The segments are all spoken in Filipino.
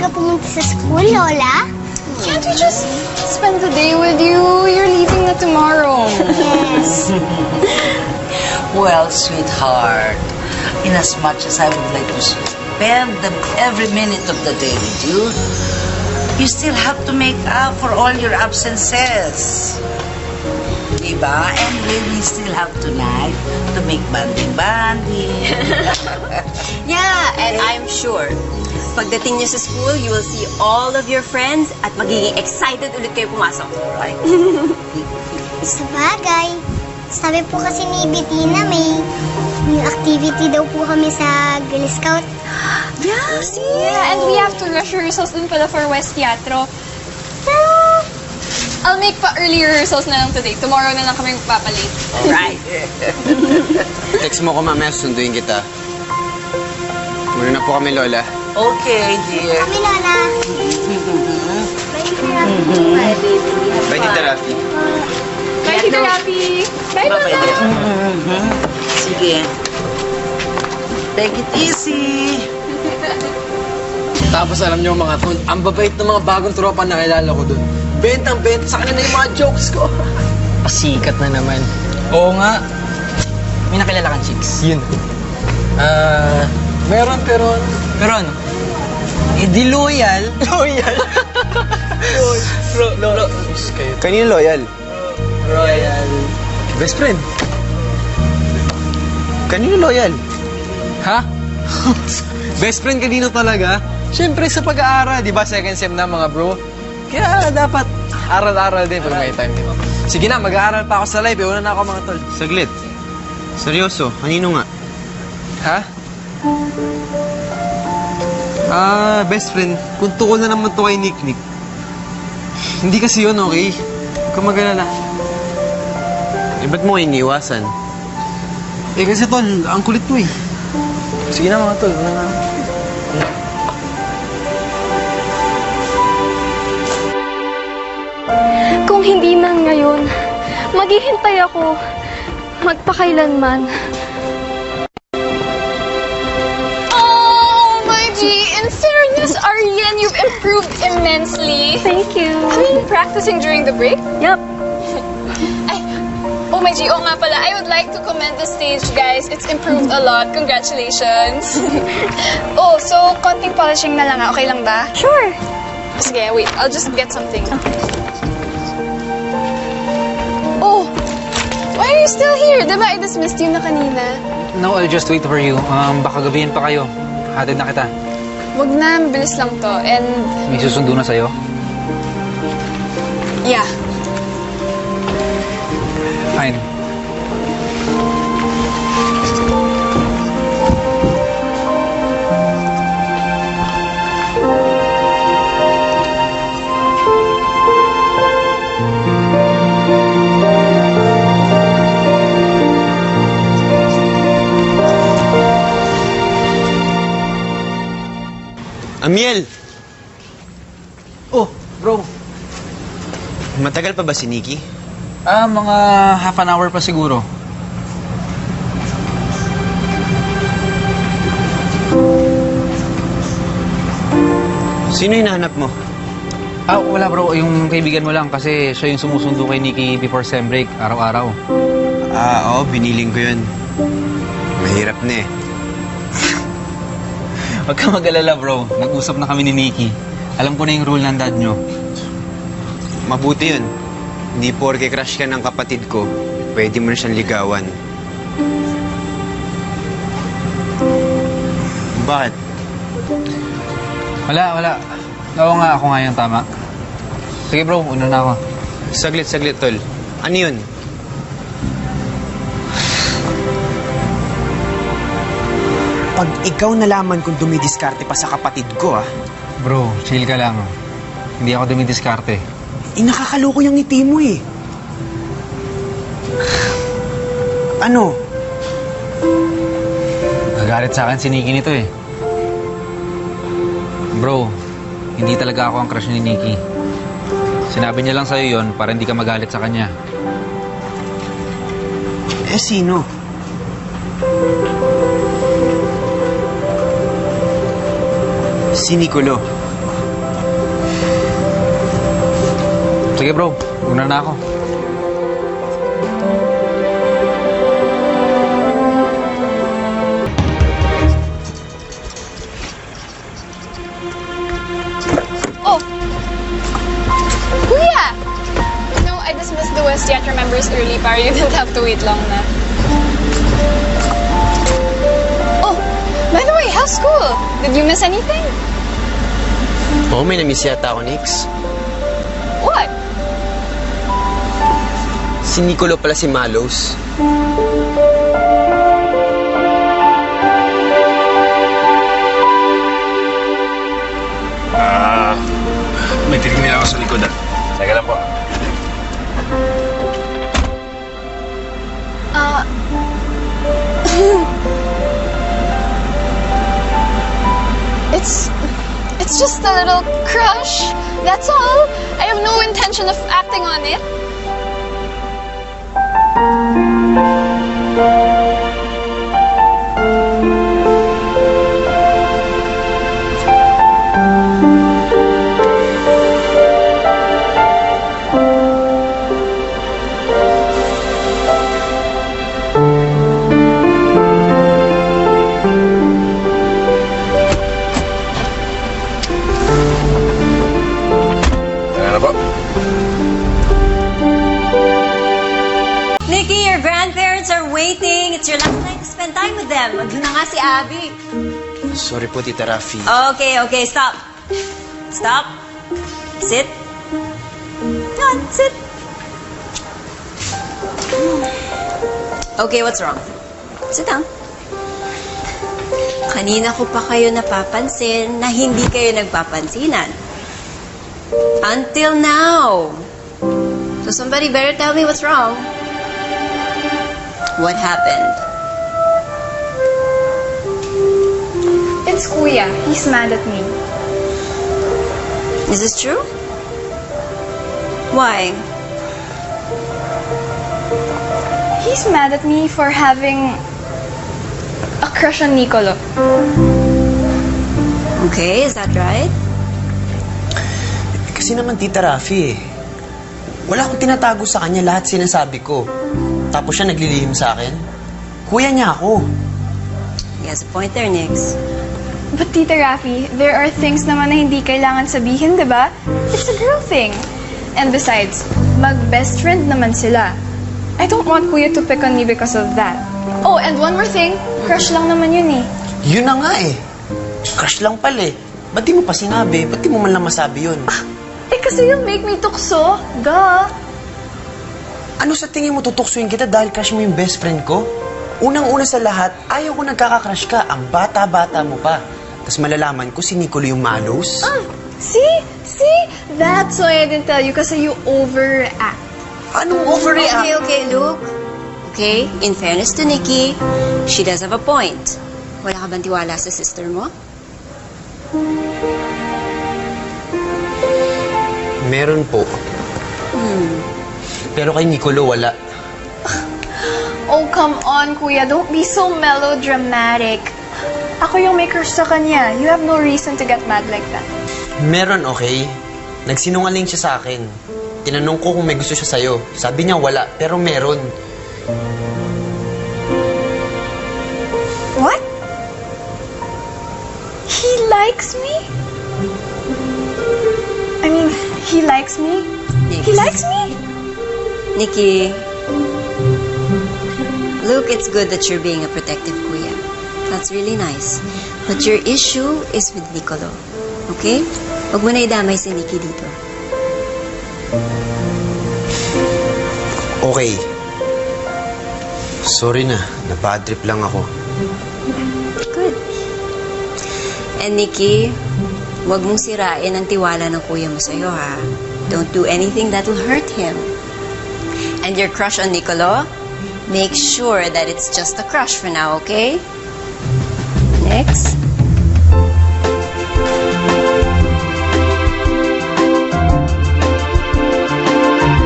talaga pumunta sa school, Lola? Can't we just spend the day with you? You're leaving na tomorrow. Yes. Well, sweetheart, in as much as I would like to spend the, every minute of the day with you, you still have to make up for all your absences. Diba? Anyway, we still have tonight to make banding-banding. Yeah, and I'm sure, pagdating niyo sa school, you will see all of your friends at magiging excited ulit kayo pumasok. right? Sa bagay, sabi po kasi ni Bettina, may, may activity daw po kami sa Girl Scout. Yeah, see? Yeah, and we have to rush rehearsals din pala for West Teatro. Pero, I'll make pa early rehearsals na lang today. Tomorrow na lang kami magpapalate. Alright. Text mo ko mamaya, susunduin kita. Muna na po kami, Lola. Okay, dear. Kami, Lola. Bye, Tita Rafi. Bye, Tita Rapi! Bye, Bye-bye, Mama! dear. Mhm. Sige. Take it easy. Tapos alam niyo mga tol, ang babait ng mga bagong tropa na kilala ko doon. Bentang benta sa kanila yung mga jokes ko. Pasikat na naman. Oo nga. May nakilala kang chicks. Yun. Ah, meron pero Pero ano? Eh di loyal. Loyal? Bro, lo, lo. kayo. Kanino loyal? Royal. Best friend. Kanino loyal? Ha? Best friend kanino talaga? Siyempre sa pag-aaral, di ba? Second sem na mga bro. Kaya dapat aral-aral din pag may time din. Sige na, mag-aaral pa ako sa live. Una na ako mga tol. Saglit. Seryoso, kanino nga? Ha? Ah, best friend. Kung tukol na naman to kay Nick Nick. Hindi kasi yun, okay? Huwag kang mag-alala. Eh, ba't mo iniwasan? Eh kasi tol, ang kulit mo eh. Sige na mga tol, una na. ako. Hindi man ngayon, maghihintay ako magpakailanman. Oh, my G! In fairness, Ariane, you've improved immensely. Thank you. Have you been practicing during the break? Yep. Ay, oh my G, oh nga pala, I would like to commend the stage, guys. It's improved a lot. Congratulations. oh, so konting polishing na lang, ah. okay lang ba? Sure. Sige, wait, I'll just get something. Oh, why are you still here? Diba I dismissed you na kanina? No, I'll just wait for you. Um, baka gabihin pa kayo. Hatid na kita. Wag na, mabilis lang to. And, May susundo na sa'yo. yeah. Fine. Amiel! Oh, bro. Matagal pa ba si Nikki? Ah, mga half an hour pa siguro. Sino hinahanap mo? Ah, wala bro. Yung kaibigan mo lang kasi siya yung sumusundo kay Nikki before sem break, araw-araw. Ah, oo, biniling ko yun. Mahirap na eh. Huwag ka mag-alala bro. Nag-usap na kami ni Nikki. Alam ko na yung rule ng dad nyo. Mabuti yun. Hindi porke crush ka ng kapatid ko, pwede mo na siyang ligawan. Bakit? Wala, wala. Oo nga, ako nga yung tama. Sige bro, una na ako. Saglit, saglit, tol. Ano yun? Pag ikaw nalaman kung dumidiskarte pa sa kapatid ko, ah, Bro, chill ka lang. Hindi ako dumidiskarte. eh nakakaloko yung ngiti mo eh. Ano? Nagalit sa akin si Nikki nito eh. Bro, hindi talaga ako ang crush ni Nikki. Sinabi niya lang sa'yo yon para hindi ka magalit sa kanya. Eh, sino? Si Nicolo. Sige bro, una na ako. Oh! Kuya! No, I dismissed the West Theatre members early para you didn't have to wait long na. Oh! By the way, how's school? Did you miss anything? Oo, may namiss yata ako, Nix. What? Si Nicolo pala si Malos. Ah, may tinig nila ako sa likod ah. Teka lang po. Uh... just a little crush. That's all. I have no intention of acting on it. Last night to spend time with them. Andun na nga si Abby. Sorry po, Tita Rafi. Okay, okay, stop. Stop. Sit. On, sit. Okay, what's wrong? Sit down. Kanina ko pa kayo napapansin na hindi kayo nagpapansinan. Until now. So somebody better tell me what's wrong. What happened? It's Kuya. He's mad at me. Is this true? Why? He's mad at me for having a crush on Nicolo. Okay, is that right? Kasi naman, Tita Rafi eh. Wala akong tinatago sa kanya, lahat sinasabi ko. Tapos siya naglilihim sa akin. Kuya niya ako. He has a point there, Nix. But Tita Rafi, there are things naman na hindi kailangan sabihin, di ba? It's a girl thing. And besides, mag-best friend naman sila. I don't want Kuya to pick on me because of that. Oh, and one more thing. Crush lang naman yun eh. Yun na nga eh. Crush lang pala eh. Ba't di mo pa sinabi? Ba't di mo man lang masabi yun? Eh kasi you make me tukso. Duh. Ano sa tingin mo tutuksuin kita dahil crush mo yung best friend ko? Unang-una sa lahat, ayaw ko nagkaka-crush ka. Ang bata-bata mo pa. Tapos malalaman ko si Nicolo yung malos. Ah, see? See? That's why I didn't tell you kasi you overact. Anong overreact? Okay, okay, look. Okay, in fairness to Nikki, she does have a point. Wala ka bang tiwala sa sister mo? Meron po. Pero kay Nicolo, wala. Oh, come on, Kuya. Don't be so melodramatic. Ako yung may crush sa kanya. You have no reason to get mad like that. Meron, okay? Nagsinungaling siya sa akin. Tinanong ko kung may gusto siya sa'yo. Sabi niya wala, pero meron. What? He likes me? I mean, he likes me? He likes me? Nikki, look, it's good that you're being a protective kuya. That's really nice. But your issue is with Nicolo. Okay? Huwag mo na idamay si Nikki dito. Okay. Sorry na, na-bad trip lang ako. Good. And Nikki, huwag mong sirain ang tiwala ng kuya mo sa'yo, ha? Don't do anything that will hurt him. And your crush on Nicolo, make sure that it's just a crush for now, okay? Next.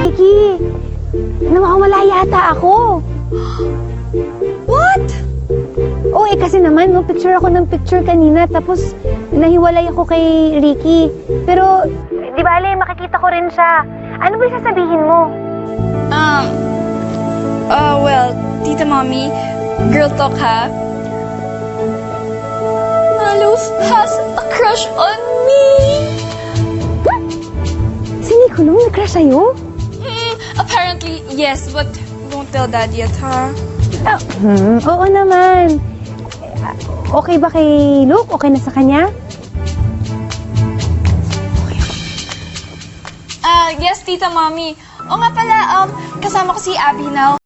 Vicky, nawawala yata ako. What? Oo, eh kasi naman, no, picture ako ng picture kanina, tapos nahiwalay ako kay Ricky. Pero, di bale, makikita ko rin siya. Ano ba sasabihin mo? Um, uh, well, Tita Mommy, girl talk ha? Maluf has a crush on me! Si Nicolong nag-crush sa'yo? Mm, apparently, yes, but don't tell Dad yet, ha? Ah, hmm, oo naman. Okay ba kay Luke? Okay na sa kanya? Ah, yes, Tita Mommy. O nga pala, um, kasama ko si Abby now.